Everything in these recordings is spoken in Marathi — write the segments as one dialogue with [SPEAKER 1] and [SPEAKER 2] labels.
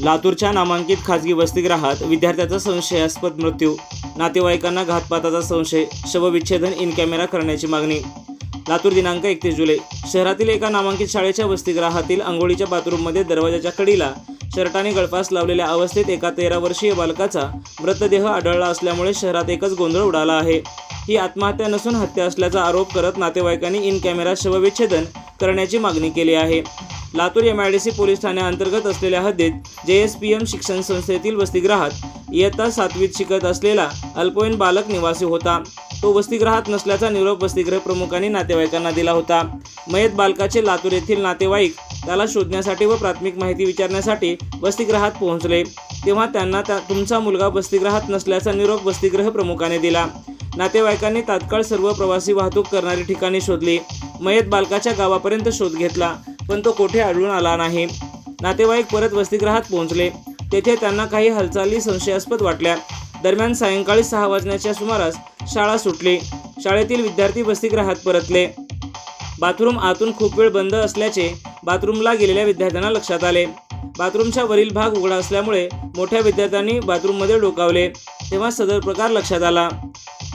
[SPEAKER 1] लातूरच्या नामांकित खाजगी वसतिगृहात विद्यार्थ्याचा संशयास्पद मृत्यू. नातेवाईकांना घातपाताचा संशय शवविच्छेदन इन कॅमेरा करण्याची मागणी. लातूर दिनांक एकतीस जुलै. शहरातील एका नामांकित शाळेच्या वसतिगृहातील आंघोळीच्या बाथरूममध्ये दरवाजाच्या कडीला शर्टाने गळफास लावलेल्या अवस्थेत एका तेरा वर्षीय बालकाचा मृतदेह आढळला असल्यामुळे शहरात एकच गोंधळ उडाला आहे. ही आत्महत्या नसून हत्या असल्याचा आरोप करत नातेवाईकांनी इन कॅमेरा शवविच्छेदन करण्याची मागणी केली आहे. Latur M I D C police ठाण्याअंतर्गत असलेल्या हद्दीत जे एस पी एम शिक्षण संस्थेतील वसतिगृहात इयत्ता सातवीत शिकत असलेला अल्पवयीन बालक निवासी होता. तो वसतिगृहात नसल्याचा निरोप वसतिगृह प्रमुखांनी नातेवाईकांना दिला होता. मयत बालकाचे लातूर येथील नातेवाईक त्याला शोधण्यासाठी व प्राथमिक माहिती विचारण्यासाठी वसतिगृहात पोहोचले. तेव्हा त्यांना त्या तुमचा मुलगा वसतिगृहात नसल्याचा निरोप वसतिगृह प्रमुखाने दिला. नातेवाईकांनी तात्काळ सर्व प्रवासी वाहतूक करणारी ठिकाणी शोधली. मयत बालकाच्या गावापर्यंत शोध घेतला. पण तो कोठे आढळून आला नाही. नातेवाईक परत वसतिगृहात पोहोचले. तेथे त्यांना काही हालचाली संशयास्पद वाटल्या. दरम्यान सायंकाळी सहा वाजण्याच्या सुमारास शाळा सुटली. शाळेतील विद्यार्थी वसतिगृहात परतले. बाथरूम आतून खूप वेळ बंद असल्याचे बाथरूमला गेलेल्या विद्यार्थ्यांना लक्षात आले. बाथरूमच्या वरील भाग उघडा असल्यामुळे मोठ्या विद्यार्थ्यांनी बाथरूममध्ये डोकावले. तेव्हा सदर प्रकार लक्षात आला.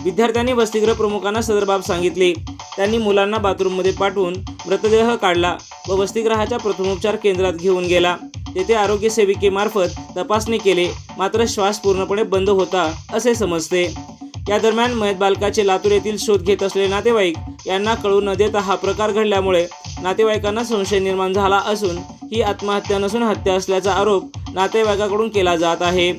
[SPEAKER 1] विद्यार्थ्यांनी वसतिगृह प्रमुखांना सदर बाब सांगितली. त्यांनी मुलांना बाथरूममध्ये पाठवून मृतदेह काढला. व वसतिगृहाच्या प्रथमोपचार केंद्रात घेऊन गेला. तेथे आरोग्य सेविकेमार्फत तपासणी केली. मात्र श्वास पूर्णपणे बंद होता असे समजते. या दरम्यान मयत बालकाचे लातूर येथील शोध घेत असलेले नातेवाईक यांना कळू न देता हा प्रकार घडल्यामुळे नातेवाईकांना संशय निर्माण झाला असून ही आत्महत्या नसून हत्या असल्याचा आरोप नातेवाईकाकडून केला जात आहे.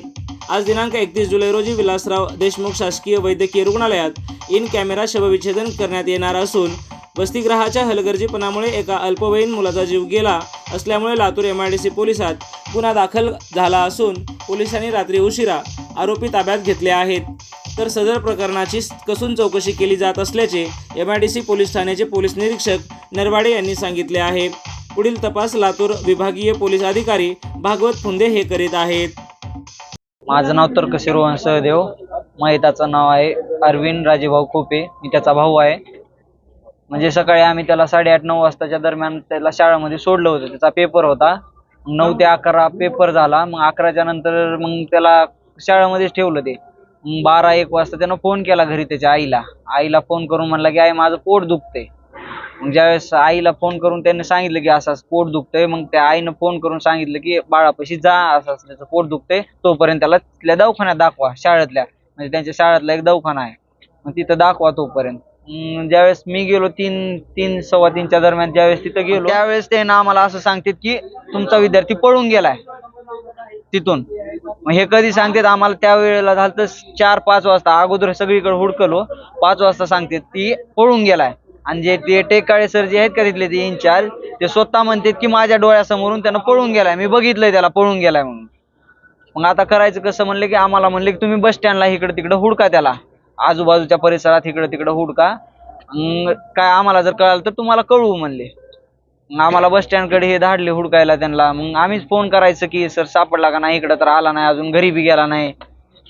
[SPEAKER 1] आज दिनांक एकतीस जुलै रोजी विलासराव देशमुख शासकीय वैद्यकीय रुग्णालयात इन कॅमेरा शवविच्छेदन करण्यात येणार असून वसतिगृहाच्या हलगर्जीपणामुळे एका अल्पवयीन मुलाचा जीव गेला असल्यामुळे Latur M I D C पोलिसात गुन्हा दाखल झाला असून पोलिसांनी रात्री उशिरा आरोपी ताब्यात घेतले आहेत. तर सदर प्रकरणाची कसून चौकशी केली जात असल्याचे M I D C police ठाण्याचे पोलीस निरीक्षक नरवाडे यांनी सांगितले आहे. पुढील तपास लातूर विभागीय पोलीस अधिकारी भागवत फुंदे हे करीत आहेत.
[SPEAKER 2] माझं नाव तर्कशी रोहन सहदेव महिताचं नाव आहे अरविंद राजेभाऊ खोपे. मी त्याचा भाऊ आहे. म्हणजे सकाळी आम्ही त्याला साडेआठ नऊ वाजताच्या दरम्यान त्याला शाळेमध्ये सोडलं होतं. त्याचा पेपर होता. नऊ ते अकरा पेपर झाला. मग अकराच्या नंतर मग त्याला शाळेमध्येच ठेवलं ते. बारा एक वाजता त्यानं फोन केला घरी त्याच्या आईला. आईला फोन करून म्हणला की आई माझं पोट दुखते मग ज्यावेळेस आईला फोन करून त्यांनी सांगितलं की असं असं पोट दुखतंय. मग त्या आईनं फोन करून सांगितलं की बाळापाशी जा असं असं त्याचं पोट दुखतंय. तोपर्यंत त्याला तिथल्या दवाखान्यात दाखवा शाळेतल्या. म्हणजे त्यांच्या शाळेतला एक दवाखाना आहे. मग तिथं दाखवा तोपर्यंत. ज्यावेळेस मी गेलो तीन तीन सव्वा तीनच्या दरम्यान ज्यावेळेस तिथं गेलो त्यावेळेस ते ना आम्हाला असं सांगतात की तुमचा विद्यार्थी पळून गेलाय तिथून. मग हे कधी सांगतात? आम्हाला त्यावेळेला झालं तर चार पाच वाजता अगोदर सगळीकडे हुडकलो. पाच वाजता सांगतात ती पळून गेलाय. आणि जे ते टेकाळे सर जे आहेत का तिथले ते इन्चार्ज ते स्वतः म्हणतात की माझ्या डोळ्यासमोरून त्यानं पळून गेलाय. मी बघितलंय त्याला पळून गेलाय म्हणून. मग आता करायचं कसं? म्हणलं की आम्हाला म्हणलं की तुम्ही बस स्टँडला इकडे तिकडे हुडका त्याला. आजूबाजूच्या परिसरात इकडं तिकडे हुडका. मग काय आम्हाला जर कळालं तर तुम्हाला कळवू म्हणले. मग आम्हाला बस स्टँडकडे हे धाडले हुडकायला त्यांना. मग आम्हीच फोन करायचं की सर सापडला का नाही? इकडं तर आला नाही अजून घरी बी गेला नाही.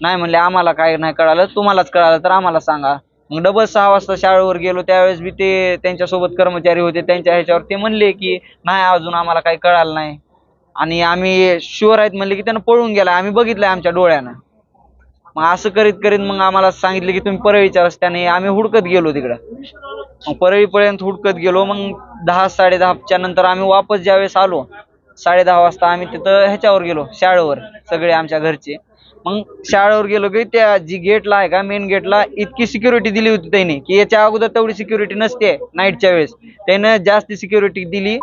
[SPEAKER 2] नाही म्हणले आम्हाला काय नाही कळालं. तुम्हालाच कळालं तर आम्हाला सांगा. मग डबल सहा वाजता शाळेवर गेलो. त्यावेळेस बी ते त्यांच्यासोबत कर्मचारी होते. त्यांच्या ह्याच्यावर ते म्हणले की नाही अजून आम्हाला काही कळालं नाही. आणि आम्ही शुअर आहेत म्हणले की त्यांना पळून गेला. आम्ही बघितलंय आमच्या डोळ्यानं. मग असं करीत करीत मग आम्हाला सांगितलं की तुम्ही परळीच्या रस्त्याने. आम्ही हुडकत गेलो तिकडं. मग परळीपर्यंत हुडकत गेलो. मग दहा साडे दहाच्या नंतर आम्ही वापस ज्यावेळेस आलो साडे दहा वाजता आम्ही तिथं ह्याच्यावर गेलो शाळेवर सगळे आमच्या घरचे. मग शाळेवर गेलो की त्या जी गेटला आहे का मेन गेटला इतकी सिक्युरिटी दिली होती त्यांनी की याच्या अगोदर तेवढी सिक्युरिटी नसते नाईटच्या वेळेस. त्यानं जास्त सिक्युरिटी दिली.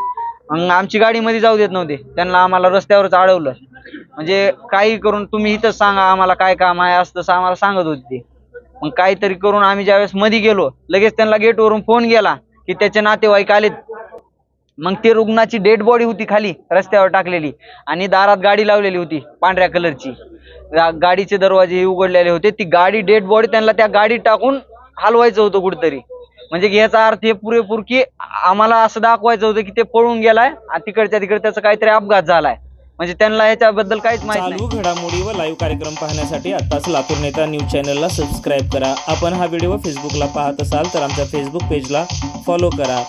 [SPEAKER 2] मग आमची गाडीमध्ये जाऊ देत नव्हते. त्यांना आम्हाला रस्त्यावरच अडवलं. म्हणजे काही करून तुम्ही इथंच सांगा आम्हाला काय काम आहे असं तसं आम्हाला सांगत होते ते. मग काहीतरी करून आम्ही ज्यावेळेस मध्ये गेलो लगेच त्यांना गेटवरून फोन गेला की त्याचे नातेवाईक आलेत. मग ते रुग्णाची डेड बॉडी होती खाली रस्त्यावर टाकलेली आणि दारात गाडी लावलेली होती पांढऱ्या कलरची. गा- गाडीचे दरवाजे उघडलेले होते. ती गाडी डेड बॉडी त्यांना त्या गाडीत टाकून हलवायचं होतं कुठेतरी. म्हणजे की याचा अर्थ हे पुरेपूर की आम्हाला असं दाखवायचं होतं की ते पळून गेलाय आणि तिकडच्या तिकडे त्याचा काहीतरी अपघात झालाय. म्हणजे त्यांना याच्याबद्दल काहीच माहीत नाही.
[SPEAKER 1] चालू घडामोडी व लाईव्ह कार्यक्रम पाहण्यासाठी आत्ताच लातूर नेता न्यूज चॅनलला सबस्क्राईब करा. आपण हा व्हिडिओ फेसबुकला पाहत असाल तर आमच्या फेसबुक पेजला फॉलो करा.